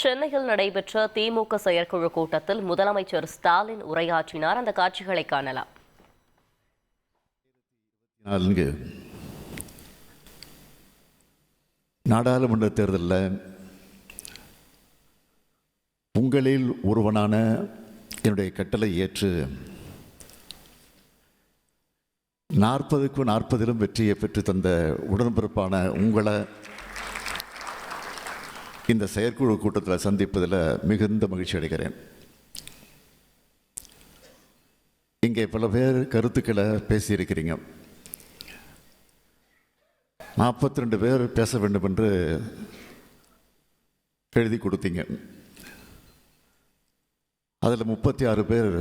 சென்னையில் நடைபெற்ற திமுக செயற்குழு கூட்டத்தில் முதலமைச்சர் ஸ்டாலின் உரையாற்றினார். அந்த காட்சிகளை காணலாம். நான்கு நாடாளுமன்ற தேர்தலில் உங்களில் ஒருவனான என்னுடைய கட்டளை ஏற்று நாற்பதுக்கு நாற்பதிலும் வெற்றியை பெற்று தந்த உடன்பிறப்பான உங்களை இந்த செயற்குழு கூட்டத்தில் சந்திப்பதில் மிகுந்த மகிழ்ச்சி அடைகிறேன். இங்கே பல பேர் கருத்துக்களை பேசியிருக்கிறீங்க. நாற்பத்தி ரெண்டு பேர் பேச வேண்டும் என்று எழுதி கொடுத்தீங்க. அதில் முப்பத்தி ஆறு பேர்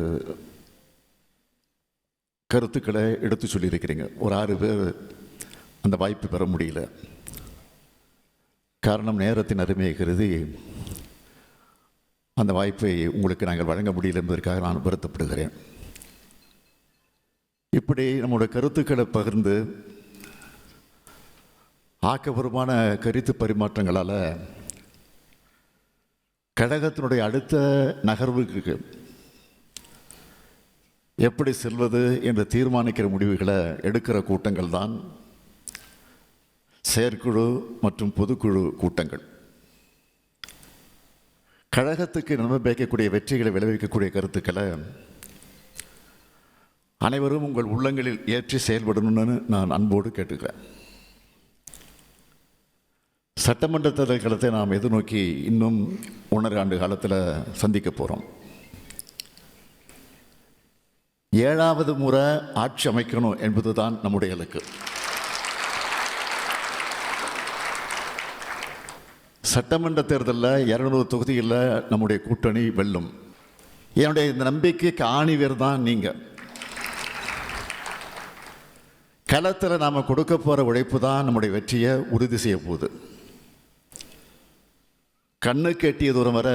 கருத்துக்களை எடுத்து சொல்லியிருக்கிறீங்க. ஒரு ஆறு பேர் அந்த வாய்ப்பு பெற முடியல. காரணம் நேரத்தின் அருமையை கருதி அந்த வாய்ப்பை உங்களுக்கு நாங்கள் வழங்க முடியல என்பதற்காக நான் வருத்தப்படுகிறேன். இப்படி நம்முடைய கருத்துக்களை பகிர்ந்து ஆக்கப்பூர்வமான கருத்து பரிமாற்றங்களால் கழகத்தினுடைய அடுத்த நகர்வுக்கு எப்படி செல்வது என்று தீர்மானிக்கிற முடிவுகளை எடுக்கிற கூட்டங்கள் தான் செயற்குழு மற்றும் பொதுக்குழு கூட்டங்கள். கழகத்துக்கு நன்மை பயக்கக்கூடிய வெற்றிகளை விளைவிக்கக்கூடிய கருத்துக்களை அனைவரும் உங்கள் உள்ளங்களில் ஏற்றி செயல்படணும்னு நான் அன்போடு கேட்டுக்கிறேன். சட்டமன்ற தேர்தல் காலத்தை நாம் எதிர்நோக்கி இன்னும் ஒன்றரை ஆண்டு காலத்தில் சந்திக்க போகிறோம் ஏழாவது முறை ஆட்சி அமைக்கணும் என்பதுதான் நம்முடைய இலக்கு. சட்டமன்ற தேர்தலில் இரநூறு தொகுதியில் நம்முடைய கூட்டணி வெல்லும். என்னுடைய இந்த நம்பிக்கைக்கு ஆணிவேர் தான் நீங்கள் களத்தில் நாம் கொடுக்க போகிற உழைப்பு தான் நம்முடைய வெற்றியை உறுதி செய்ய போகுது. கண்ணு எட்டிய தூரம் வர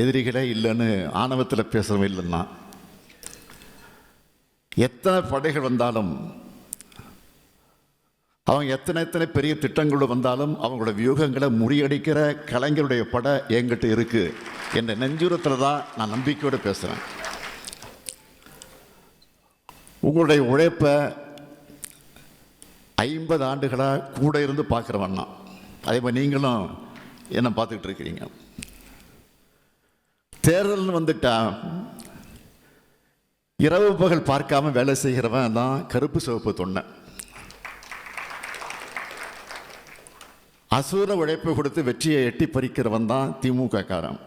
எதிரிகளே இல்லைன்னு ஆணவத்தில் பேசுகிறவங்க இல்லைன்னா எத்தனை படைகள் வந்தாலும் அவங்க எத்தனை எத்தனை பெரிய திட்டங்களோடு வந்தாலும் அவங்களோட வியூகங்களை முறியடிக்கிற கலைஞருடைய படம் என்கிட்ட இருக்குது என்ற நெஞ்சுரத்தில் தான் நான் நம்பிக்கையோடு பேசுகிறேன் உங்களுடைய உழைப்பை ஐம்பது ஆண்டுகளாக கூட இருந்து பார்க்குறவன் தான் அதே மாதிரி நீங்களும் என்ன பார்த்துக்கிட்டு இருக்கிறீங்க. தேர்தல்னு வந்துட்டா இரவு பகல் பார்க்காம வேலை செய்கிறவன் தான் கருப்பு சிவப்பு தொண்டை அசூர உழைப்பை கொடுத்து வெற்றியை எட்டி பறிக்கிறவன் தான் திமுக காரன்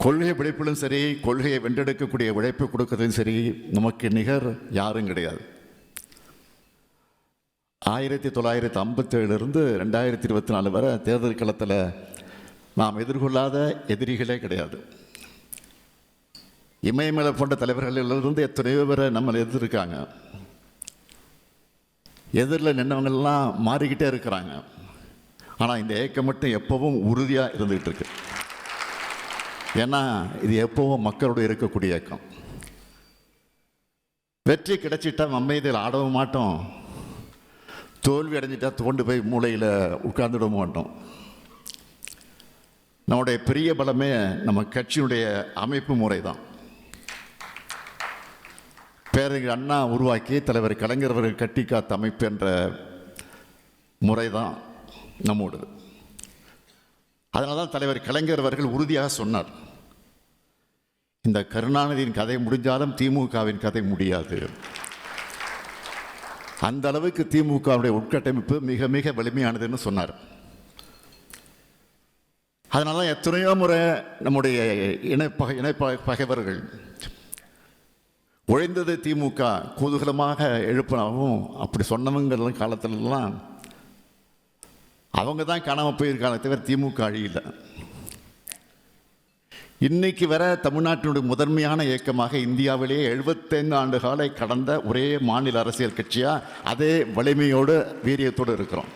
கொள்கை பிடிப்பிலும் சரி கொள்கையை வென்றெடுக்கக்கூடிய உழைப்பு கொடுக்கறதும் சரி நமக்கு நிகர் யாரும் கிடையாது. ஆயிரத்தி தொள்ளாயிரத்தி ஐம்பத்தேழுலேருந்து ரெண்டாயிரத்தி இருபத்தி நாலு வரை தேர்தல் களத்தில் நாம் எதிர்கொள்ளாத எதிரிகளே கிடையாது. இமயமலை போன்ற தலைவர்களிலிருந்து எத்தனையோ பேரை நம்மளை எதிர்க்காங்க எதிரில் நின்றவங்கெல்லாம் மாறிக்கிட்டே இருக்கிறாங்க. ஆனால் இந்த ஏக்கம் மட்டும் எப்பவும் உறுதியாக இருந்துகிட்டு இருக்கு ஏன்னா இது எப்பவும் மக்களோட இருக்கக்கூடிய இயக்கம் வெற்றி கிடைச்சிட்டா நம்ம ஆடவும் மாட்டோம். தோல்வி அடைஞ்சிட்டா தோண்டு போய் மூளையில் உட்கார்ந்துட மாட்டோம். நம்முடைய பெரிய பலமே நம்ம கட்சியினுடைய அமைப்பு முறை தான் பேரறிஞர் அண்ணா உருவாக்கி தலைவர் கலைஞர் அவர்கள் கட்டி காத்த அமைப்பு என்ற முறை தான் நம்மோடது. அதனால தான் தலைவர் கலைஞர் அவர்கள் உறுதியாக சொன்னார். இந்த கருணாநிதியின் கதை முடிஞ்சாலும் திமுகவின் கதை முடியாது. அந்த அளவுக்கு திமுகவுடைய உட்கட்டமைப்பு மிக மிக வலிமையானதுன்னு சொன்னார். அதனால எத்தனையோ முறை நம்முடைய இணைப்பக இணைப்ப பகைவர்கள் உழைந்தது திமுக. குதூகலமாக எழுப்பினாவும் அப்படி சொன்னவங்க காலத்திலலாம் அவங்க தான் காணாமல் போயிருக்காங்க தவிர திமுக அழியில். இன்னைக்கு வர தமிழ்நாட்டினுடைய முதன்மையான இயக்கமாக இந்தியாவிலேயே எழுபத்தைந்து ஆண்டு காலை கடந்த ஒரே மாநில அரசியல் கட்சியாக அதே வலிமையோடு வீரியத்தோடு இருக்கிறோம்.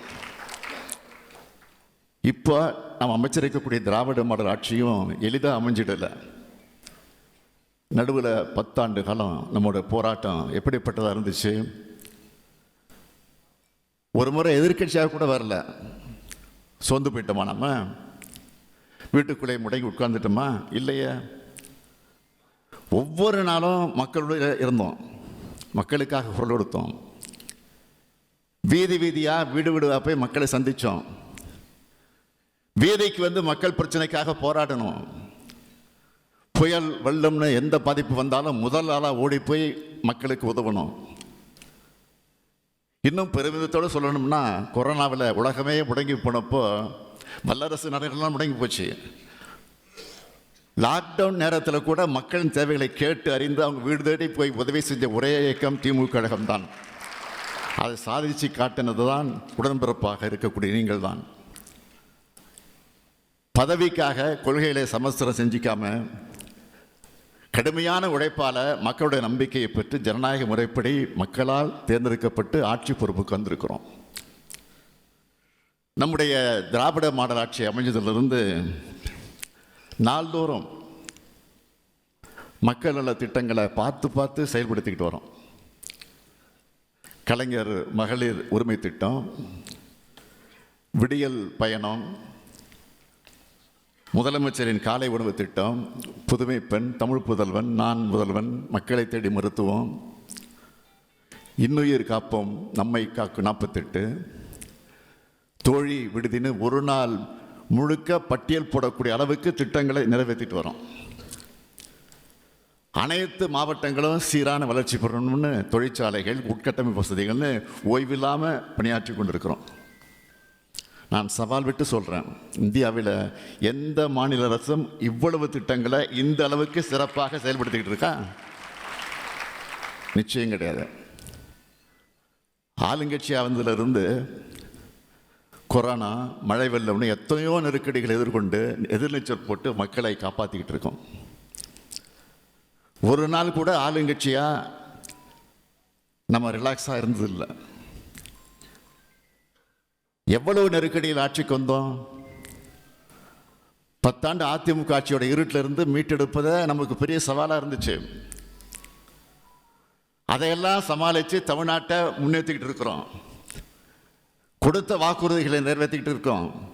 இப்போ நம்ம அமைச்சரிக்கக்கூடிய திராவிட மாடல் ஆட்சியும் எளிதாக அமைஞ்சிடலை. நடுவில் பத்தாண்டு காலம் நம்மளோட போராட்டம் எப்படிப்பட்டதாக இருந்துச்சு? ஒரு முறை எதிர்க்கட்சியாக கூட வரல. சொந்து போயிட்டோமா நம்ம? வீட்டுக்குள்ளே முடங்கி உட்கார்ந்துட்டோமா? இல்லையே. ஒவ்வொரு நாளும் மக்களோட இருந்தோம். மக்களுக்காக குரல் கொடுத்தோம். வீதி வீதியாக வீடு வீடுவா போய் மக்களை சந்தித்தோம் வீதிக்கு வந்து மக்கள் பிரச்சனைக்காக போராடணும். புயல் வெள்ளம்னு எந்த பாதிப்பு வந்தாலும் முதல் ஆளாக ஓடி போய் மக்களுக்கு உதவணும். இன்னும் பெருமிதத்தோடு சொல்லணும்னா கொரோனாவில் உலகமே முடங்கி போனப்போ வல்லரசு நாடுகள்லாம் முடங்கி போச்சு. லாக்டவுன் நேரத்தில் கூட மக்களின் தேவைகளை கேட்டு அறிந்து அவங்க வீடு தேடி போய் உதவி செஞ்ச ஒரே இயக்கம் திமுக கழகம்தான். அதை சாதிச்சு காட்டினது தான் உடன்பிறப்பாக இருக்கக்கூடிய நீங்கள் தான் பதவிக்காக கொள்கைகளை சமஸ்திரம் செஞ்சிக்காமல் கடுமையான உழைப்பால் மக்களுடைய நம்பிக்கையை பெற்று ஜனநாயக முறைப்படி மக்களால் தேர்ந்தெடுக்கப்பட்டு ஆட்சி பொறுப்புக்கு வந்திருக்கிறோம். நம்முடைய திராவிட மாடல் ஆட்சி அமைஞ்சதிலிருந்து நாள்தோறும் மக்கள் நல திட்டங்களை பார்த்து பார்த்து செயல்படுத்திக்கிட்டு வரோம். கலைஞர் மகளிர் உரிமை திட்டம் விடியல் பயணம் முதலமைச்சரின் காலை உணவு திட்டம் புதுமை பெண் தமிழ் புதல்வன் நான் முதல்வன் மக்களை தேடி மருத்துவம். இன்னுயிர் காப்போம் நம்மை காக்கு நாற்பத்தெட்டு தோழி விடுதின்னு ஒரு நாள் முழுக்க பட்டியல் போடக்கூடிய அளவுக்கு திட்டங்களை நிறைவேற்றிட்டு வரோம். அனைத்து மாவட்டங்களும் சீரான வளர்ச்சி பெறணும்னு தொழிற்சாலைகள் உட்கட்டமைப்பு வசதிகள்னு ஓய்வில்லாமல் பணியாற்றி கொண்டிருக்கிறோம். நான் சவால் விட்டு சொல்கிறேன் இந்தியாவில் எந்த மாநில அரசும் இவ்வளவு திட்டங்களை இந்த அளவுக்கு சிறப்பாக செயல்படுத்திக்கிட்டு இருக்கா? நிச்சயம் கிடையாது. ஆளுங்கட்சியாக கொரோனா மழை வெள்ளம்னு எத்தனையோ நெருக்கடிகள் எதிர்கொண்டு எதிர்நீச்சல் போட்டு மக்களை காப்பாற்றிக்கிட்டு இருக்கோம். ஒரு நாள் கூட ஆளுங்கட்சியாக நம்ம ரிலாக்ஸாக இருந்ததில்லை. எவ்வளவு நெருக்கடியில் ஆட்சிக்கு வந்தோம்? பத்தாண்டு அதிமுக ஆட்சியோட இருட்டிலிருந்து மீட்டெடுப்பதை நமக்கு பெரிய சவாலாக இருந்துச்சு. அதையெல்லாம் சமாளித்து தமிழ்நாட்டை முன்னேற்றிக்கிட்டு இருக்கிறோம். கொடுத்த வாக்குறுதிகளை நிறைவேற்றிக்கிட்டு இருக்கோம்.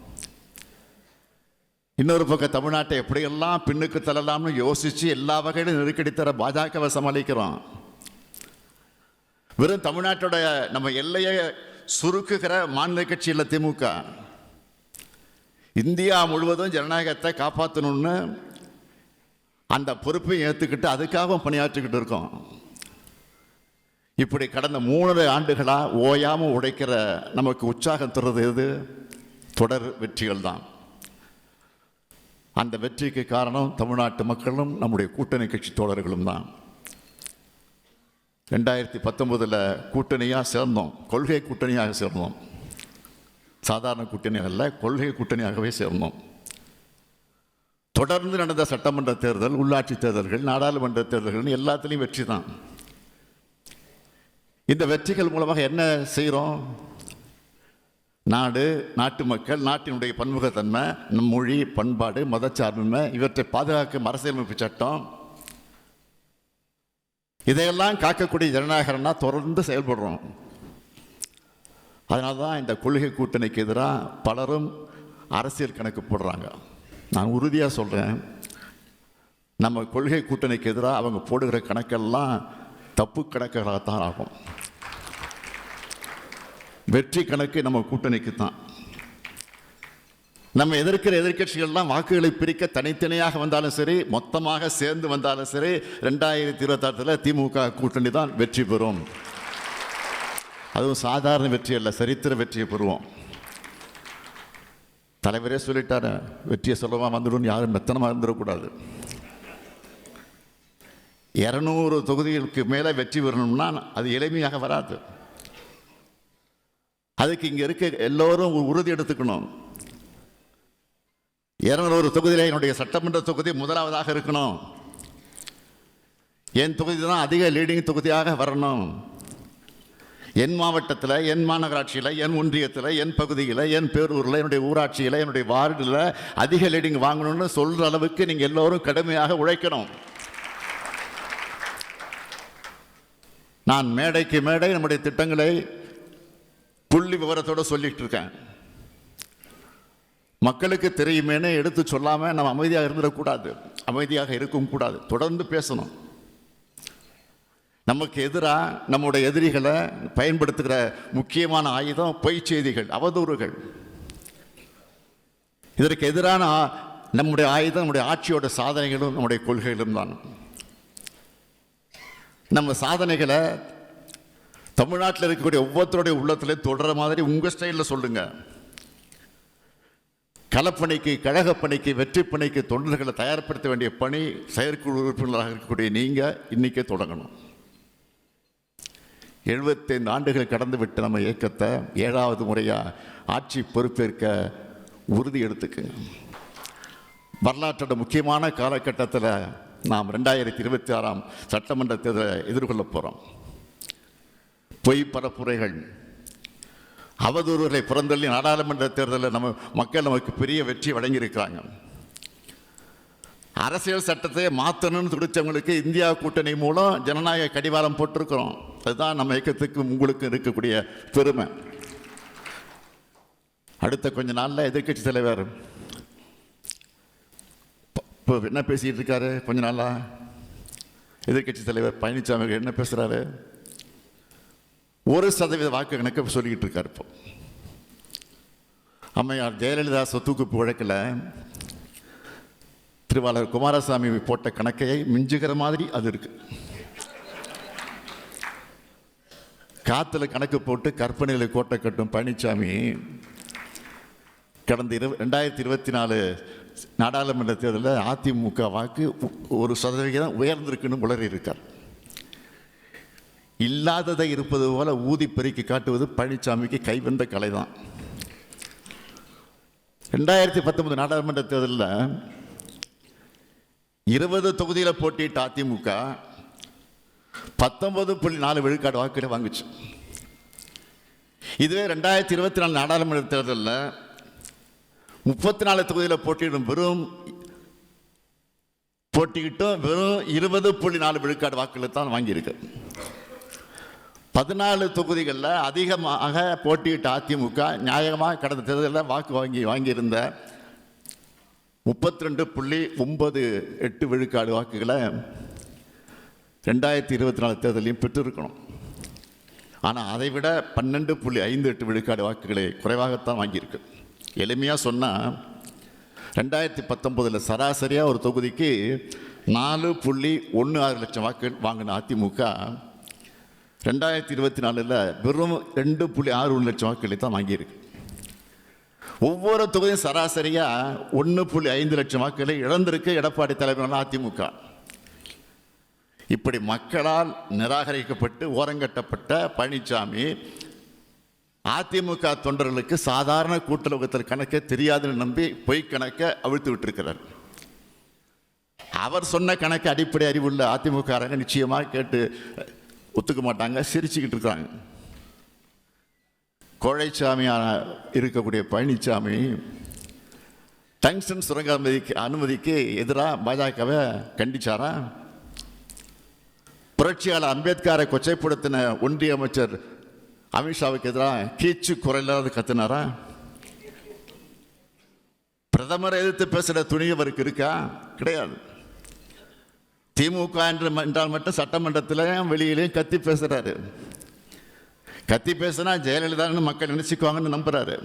இன்னொரு பக்கம் தமிழ்நாட்டை எப்படியெல்லாம் பின்னுக்கு தள்ளலாம்னு யோசித்து எல்லா வகையிலும் நெருக்கடி தர பாஜகவை சமாளிக்கிறோம். வெறும் தமிழ்நாட்டோட நம்ம எல்லையை சுருக்குகிற மாநில கட்சியில் திமுக. இந்தியா முழுவதும் ஜனநாயகத்தை காப்பாற்றணும்னு அந்த பொறுப்பையும் ஏற்றுக்கிட்டு அதுக்காகவும் பணியாற்றிக்கிட்டு இருக்கோம். இப்படி கடந்த மூணரை ஆண்டுகளாக ஓயாமல் உடைக்கிற நமக்கு உற்சாகம் தர்றது எது? தொடர் வெற்றிகள் தான். அந்த வெற்றிக்கு காரணம் தமிழ்நாட்டு மக்களும் நம்முடைய கூட்டணி கட்சி தோழர்களும் தான். ரெண்டாயிரத்தி பத்தொன்பதில் கூட்டணியாக சேர்ந்தோம். கொள்கை கூட்டணியாக சேர்ந்தோம். சாதாரண கூட்டணியாக அல்ல கொள்கை கூட்டணியாகவே சேர்ந்தோம். தொடர்ந்து நடந்த சட்டமன்ற தேர்தல் உள்ளாட்சி தேர்தல்கள் நாடாளுமன்ற தேர்தல்கள் எல்லாத்துலேயும் வெற்றி தான். இந்த வெற்றிகள் மூலமாக என்ன செய்கிறோம் நாடு நாட்டு மக்கள் நாட்டினுடைய பன்முகத்தன்மை மொழி பண்பாடு மதச்சார்பின்மை இவற்றை பாதுகாக்கும் அரசியலமைப்பு சட்டம் இதையெல்லாம் காக்கக்கூடிய ஜனநாயகம்னா தொடர்ந்து செயல்படுறோம். அதனால தான் இந்த கொள்கை கூட்டணிக்கு எதிராக பலரும் அரசியல் கணக்கு போடுறாங்க. நான் உறுதியாக சொல்கிறேன் நம்ம கொள்கை கூட்டணிக்கு எதிராக அவங்க போடுகிற கணக்கெல்லாம் தப்பு கணக்குகளாகத்தான் ஆகும். வெற்றி கணக்கு நம்ம கூட்டணிக்கு தான் நம்ம எதிர்க்கிற எதிர்க்கட்சிகள்லாம் வாக்குகளை பிரிக்க தனித்தனியாக வந்தாலும் சரி மொத்தமாக சேர்ந்து வந்தாலும் சரி ரெண்டாயிரத்தி இருபத்தாறில் திமுக கூட்டணி தான் வெற்றி பெறும். அதுவும் சாதாரண வெற்றி அல்ல சரித்திர வெற்றியை பெறுவோம். தலைவரே சொல்லிட்டாரு வெற்றியை சொல்லமாக வந்துடும் யாரும் மெத்தனமாக இருந்துடக்கூடாது. இரநூறு தொகுதிகளுக்கு மேலே வெற்றி பெறணும்னா அது எளிமையாக வராது. அதுக்கு இங்கே இருக்க எல்லோரும் உறுதி எடுத்துக்கணும். இரநூறு தொகுதியில் என்னுடைய சட்டமன்ற தொகுதி முதலாவதாக இருக்கணும். என் தொகுதி தான் அதிக லீடிங் தொகுதியாக வரணும். என் மாவட்டத்தில் என் மாநகராட்சியில் என் ஒன்றியத்தில் என் பகுதியில் என் பேரூரில் என்னுடைய ஊராட்சியில் என்னுடைய வார்டில் அதிக லீடிங் வாங்கணும்னு சொல்கிற அளவுக்கு நீங்கள் எல்லோரும் கடுமையாக உழைக்கணும். நான் மேடைக்கு மேடை நம்முடைய திட்டங்களை புள்ளி விவரத்தோடு சொல்லிகிட்டு இருக்கேன். மக்களுக்கு தெரியுமேனே எடுத்து சொல்லாமல் நம்ம அமைதியாக இருந்துடக்கூடாது. அமைதியாக இருக்கவும் கூடாது. தொடர்ந்து பேசணும். நமக்கு எதிராக நம்முடைய எதிரிகளை பயன்படுத்துகிற முக்கியமான ஆயுதம் பொய் செய்திகள் அவதூறுகள். இதற்கு எதிரான நம்முடைய ஆயுதம் நம்முடைய ஆட்சியோட சாதனைகளும் நம்முடைய கொள்கைகளும் தான். நம்ம சாதனைகளை தமிழ்நாட்டில் இருக்கக்கூடிய ஒவ்வொருத்தருடைய உள்ளத்திலே தொடர மாதிரி உங்கள் ஸ்டைலில் சொல்லுங்கள் களப்பணிக்கு கழகப்பணிக்கு வெற்றிப்பணிக்கு தொண்டர்களை தயார்படுத்த வேண்டிய பணி செயற்குழு உறுப்பினராக இருக்கக்கூடிய நீங்கள் இன்றைக்கே தொடங்கணும். எழுபத்தைந்து ஆண்டுகள் கடந்துவிட்டு நம்ம இயக்கத்தை ஏழாவது முறையாக ஆட்சி பொறுப்பேற்க உறுதி எடுத்துக்குங்க. வரலாற்றோட முக்கியமான காலகட்டத்தில் நாம் ரெண்டாயிரத்தி இருபத்தி ஆறாம் சட்டமன்ற தேர்தலை எதிர்கொள்ள போகிறோம் பொய் பரப்புரைகள் அவதூறுகளை புறந்தள்ளி நாடாளுமன்ற தேர்தலில் நம்ம மக்கள் நமக்கு பெரிய வெற்றி வழங்கியிருக்கிறாங்க. அரசியல் சட்டத்தை மாற்றணும்னு துடிச்சவங்களுக்கு இந்தியா கூட்டணி மூலம் ஜனநாயக கடிவாளம் போட்டிருக்கிறோம். அதுதான் நம்ம இயக்கத்துக்கு உங்களுக்கு இருக்கக்கூடிய பெருமை. அடுத்த கொஞ்ச நாளில் எதிர்க்கட்சி தலைவர். இப்போ என்ன பேசிகிட்டு இருக்காரு? கொஞ்ச நாளாக எதிர்க்கட்சி தலைவர் பழனிசாமி என்ன பேசுகிறாரு ஒரு சதவீத வாக்கு கணக்கு சொல்லிக்கிட்டு இருக்கார் இப்போ. அம்மையார் ஜெயலலிதா சொத்துக்கு வழக்கில் திருவாளர் குமாரசாமி போட்ட கணக்கையை மிஞ்சுகிற மாதிரி அது இருக்கு. காற்றுல கணக்கு போட்டு கற்பனைகளை கோட்டை கட்டும் பழனிசாமி கடந்த இரு ரெண்டாயிரத்தி இருபத்தி நாலு நாடாளுமன்ற தேர்தலில் அதிமுக வாக்கு ஒரு சதவிகிதம் உயர்ந்திருக்குன்னு உளறி இருக்கார் இல்லாததை இருப்பது போல ஊதி பெருக்கி காட்டுவது பழனிசாமிக்கு கைவந்த கலை தான் ரெண்டாயிரத்தி பத்தொன்பது நாடாளுமன்ற தேர்தலில் இருபது தொகுதியில் போட்டியிட்ட அதிமுக பத்தொன்பது புள்ளி நாலு விழுக்காடு வாக்குகளை வாங்குச்சு. இதுவே ரெண்டாயிரத்தி இருபத்தி நாலு நாடாளுமன்ற தேர்தலில் முப்பத்தி நாலு தொகுதியில் போட்டியிடும் வெறும் போட்டிக்கிட்டும் வெறும் இருபது புள்ளி நாலு விழுக்காடு வாக்குகளை தான் வாங்கியிருக்கு. பதினாலு தொகுதிகளில் அதிகமாக போட்டியிட்ட அதிமுக நியாயமாக கடந்த தேர்தலில் வாக்கு வாங்கி வாங்கியிருந்த முப்பத்தி ரெண்டு புள்ளி ஒன்பது எட்டு விழுக்காடு வாக்குகளை ரெண்டாயிரத்தி இருபத்தி நாலு தேர்தலையும் பெற்றிருக்கணும். ஆனால் அதை விட பன்னெண்டு புள்ளி ஐந்து எட்டு விழுக்காடு வாக்குகளை குறைவாகத்தான் வாங்கியிருக்கு. எளிமையாக சொன்னால் ரெண்டாயிரத்தி பத்தொம்போதில் சராசரியாக ஒரு தொகுதிக்கு நாலு புள்ளி ஒன்று ஆறு லட்சம் வாக்கு வாங்கின அதிமுக ரெண்டாயிரத்தி இருபத்தி நாலில் வெறும் ரெண்டு புள்ளி ஆறு ஒன்று லட்சம் வாக்குகளை தான் வாங்கியிருக்கு. ஒவ்வொரு தொகுதியும் சராசரியாக ஒன்று புள்ளி ஐந்து லட்சம் வாக்குகளை இழந்திருக்கு எடப்பாடி தலைவரான அதிமுக. இப்படி மக்களால் நிராகரிக்கப்பட்டு ஓரங்கட்டப்பட்ட பழனிசாமி அதிமுக தொண்டர்களுக்கு சாதாரண கூட்டுறவுத்தில் கணக்கே தெரியாதுன்னு நம்பி பொய் கணக்கை அவிழ்த்து விட்டிருக்கிறார். அவர் சொன்ன கணக்கு அடிப்படை அறிவுள்ள அதிமுக நிச்சயமாக கேட்டு ஒத்துக்க மாட்டாங்க சிரிச்சுக்கிட்டு இருக்காங்க. கோழைச்சாமியான இருக்கக்கூடிய பழனிசாமி டங்ஸ்டன் சுரங்க அனுமதிக்கு அனுமதிக்கு எதிராக பாஜகவை கண்டிச்சாரா? புரட்சியாளர் அம்பேத்கரை கொச்சைப்படுத்தின ஒன்றிய அமைச்சர் அமித்ஷாவுக்கு எதிராக கீச்சு குறையில்லாத கத்தினாரா? பிரதமரை எதிர்த்து பேசுகிற துணி அவருக்கு இருக்கா? கிடையாது. திமுக என்று என்றால் மட்டும் சட்டமன்றத்திலையும் வெளியிலையும் கத்தி பேசுகிறாரு கத்தி பேசினா ஜெயலலிதான்னு மக்கள் நினச்சிக்குவாங்கன்னு நம்புகிறாரு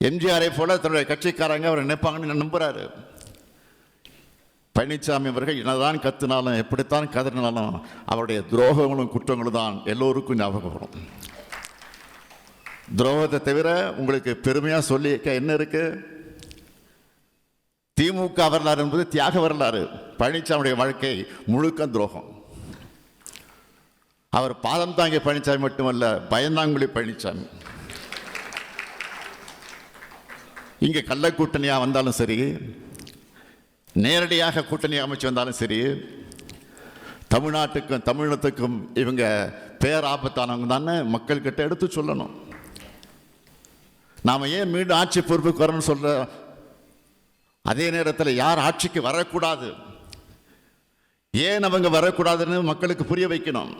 எம்ஜிஆரை போல தன்னுடைய கட்சிக்காரங்க அவரை நினைப்பாங்கன்னு நம்புகிறாரு பழனிசாமி அவர்கள் என்னதான் கத்தினாலும் எப்படித்தான் கதறினாலும் அவருடைய துரோகங்களும் குற்றங்களும் தான் எல்லோருக்கும் ஞாபகம் வரும். துரோகத்தை தவிர உங்களுக்கு பெருமையாக சொல்லியிருக்க என்ன இருக்குது திமுக வரலாறு என்பது தியாக வரலாறு. பழனிசாமியுடைய வாழ்க்கை முழுக்க துரோகம். அவர் பாதம் தாங்கிய பழனிசாமி மட்டுமல்ல பயந்தாங்குழி பழனிசாமி இங்கே கள்ள கூட்டணியாக வந்தாலும் சரி நேரடியாக கூட்டணி அமைச்சு வந்தாலும் சரி தமிழ்நாட்டுக்கும் தமிழகத்துக்கும் இவங்க பேராபத்தானவங்க தானே மக்கள்கிட்ட எடுத்து சொல்லணும். நாம் ஏன் மீண்டும் ஆட்சி பொறுப்புக்கு வரணும்னு சொல்கிற அதே நேரத்தில் யார் ஆட்சிக்கு வரக்கூடாது? ஏன் அவங்க வரக்கூடாதுன்னு மக்களுக்கு புரிய வைக்கணும்.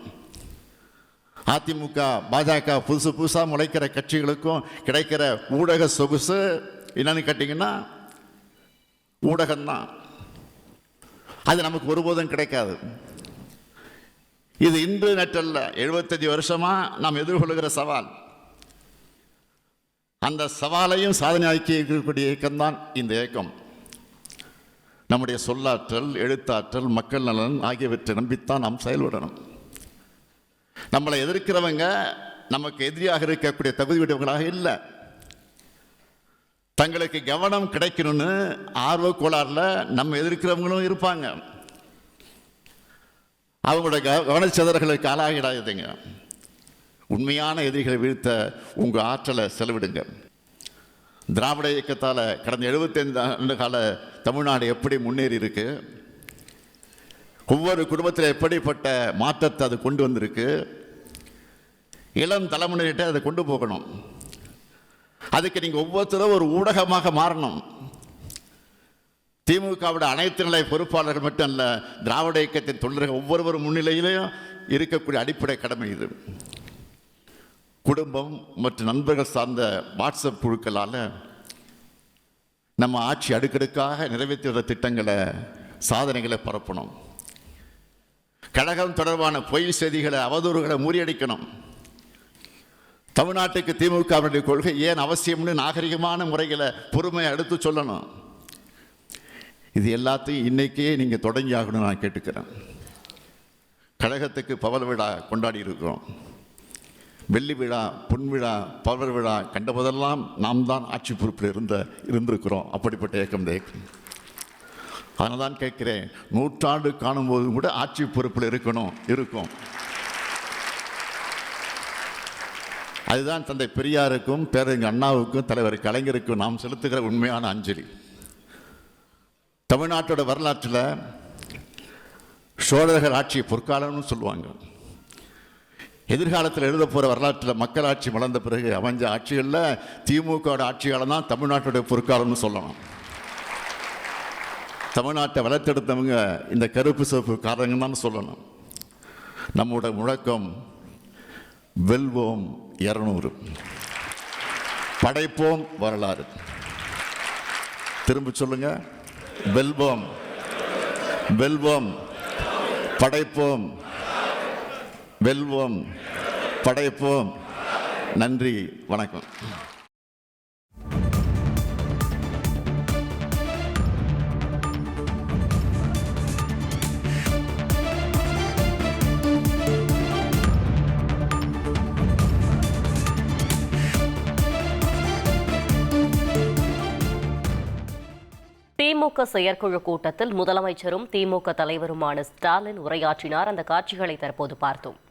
அதிமுக பாஜக புதுசு புதுசாக முளைக்கிற கட்சிகளுக்கும் கிடைக்கிற ஊடக சொகுசு என்னன்னு கேட்டிங்கன்னா ஊடகம்தான். அது நமக்கு ஒருபோதும் கிடைக்காது. இது இன்று நற்றல்ல எழுபத்தஞ்சு வருஷமாக நாம் எதிர்கொள்கிற சவால். அந்த சவாலையும் சாதனையாக்கி இருக்கக்கூடிய இயக்கம்தான் இந்த இயக்கம். நம்முடைய சொல்லாற்றல் எழுத்தாற்றல் மக்கள் நலன் ஆகியவற்றை நம்பித்தான் நாம் செயல்படணும். நம்மளை எதிர்க்கிறவங்க நமக்கு எதிரியாக இருக்கக்கூடிய தகுதி தகுதியுடையவங்களாக இல்லை. தங்களுக்கு கவனம் கிடைக்கணும்னு ஆர்வ கோளாறில் நம்ம எதிர்க்கிறவங்களும் இருப்பாங்க. அவங்களோட க- கவனச்சிதறல்களுக்கு ஆளாகிடாதுங்க. உண்மையான எதிரிகளை வீழ்த்த உங்கள் ஆற்றலை செலவிடுங்க. திராவிட இயக்கத்தால் கடந்த 75 ஆண்டு கால தமிழ்நாடு எப்படி முன்னேறி இருக்கு ஒவ்வொரு குடும்பத்தில் எப்படிப்பட்ட மாற்றத்தை அது கொண்டு வந்திருக்கு? இளம் தலைமுறையிட்ட அதை கொண்டு போகணும். அதுக்கு நீங்கள் ஒவ்வொருத்தரும் ஒரு ஊடகமாக மாறணும். திமுகவோட அனைத்து நிலை பொறுப்பாளர்கள் மட்டும் அல்ல திராவிட இயக்கத்தின் தொண்டர்கள் ஒவ்வொருவரும் முன்னிலையிலையும் இருக்கக்கூடிய அடிப்படை கடமை இது. குடும்பம் மற்றும் நண்பர்கள் சார்ந்த வாட்ஸ்அப் குழுக்களால் நம்ம ஆட்சி அடுக்கடுக்காக நிறைவேற்றி வர திட்டங்களை சாதனைகளை பரப்பணும். கழகம் தொடர்பான பொய் செய்திகளை அவதூறுகளை முறியடிக்கணும். தமிழ்நாட்டுக்கு திமுகவினுடைய கொள்கை ஏன் அவசியம்னு நாகரிகமான முறைகளை பொறுமையை எடுத்து சொல்லணும். இது எல்லாத்தையும் இன்னைக்கே நீங்கள் தொடங்கி ஆகணும்னு நான் கேட்டுக்கிறேன். கழகத்துக்கு பவல் விழா கொண்டாடி இருக்கிறோம். வெள்ளி விழா பொன் விழா பவர் விழா கண்டபோதெல்லாம் நாம் தான் ஆட்சி பொறுப்பில் இருந்த இருந்திருக்கிறோம். அப்படிப்பட்ட இயக்கம் இந்த இயக்கம். அதனால தான் கேட்குறேன் நூற்றாண்டு காணும்போது கூட ஆட்சி பொறுப்பில் இருக்கணும் இருக்கும். அதுதான் தந்தை பெரியாருக்கும் பேரறிஞர் அண்ணாவுக்கும் தலைவர் கலைஞருக்கும் நாம் செலுத்துகிற உண்மையான அஞ்சலி. தமிழ்நாட்டோட வரலாற்றில் சோழர்கள் ஆட்சி பொற்காலம்னு சொல்லுவாங்க. எதிர்காலத்தில் எழுத போகிற வரலாற்றில் மக்களாட்சி வளர்ந்த பிறகு அமைஞ்ச ஆட்சிகளில் திமுகவோட ஆட்சி தான் தமிழ்நாட்டுடைய பொற்காலம்னு சொல்லலாம் தமிழ்நாட்டை வளர்த்தெடுத்தவங்க இந்த கருப்பு சிவப்பு காரணங்க தான் சொல்லணும். நம்மோட முழக்கம் வெல்வோம் இரநூறு. படைப்போம் வரலாறு. திரும்ப சொல்லுங்க. வெல்வோம். வெல்வோம். படைப்போம். வெல்வோம். படைப்போம். நன்றி வணக்கம். திமுக செயற்குழு கூட்டத்தில் முதலமைச்சரும் திமுக தலைவருமான ஸ்டாலின் உரையாற்றினார். அந்த காட்சிகளை தற்போது பார்த்தோம்.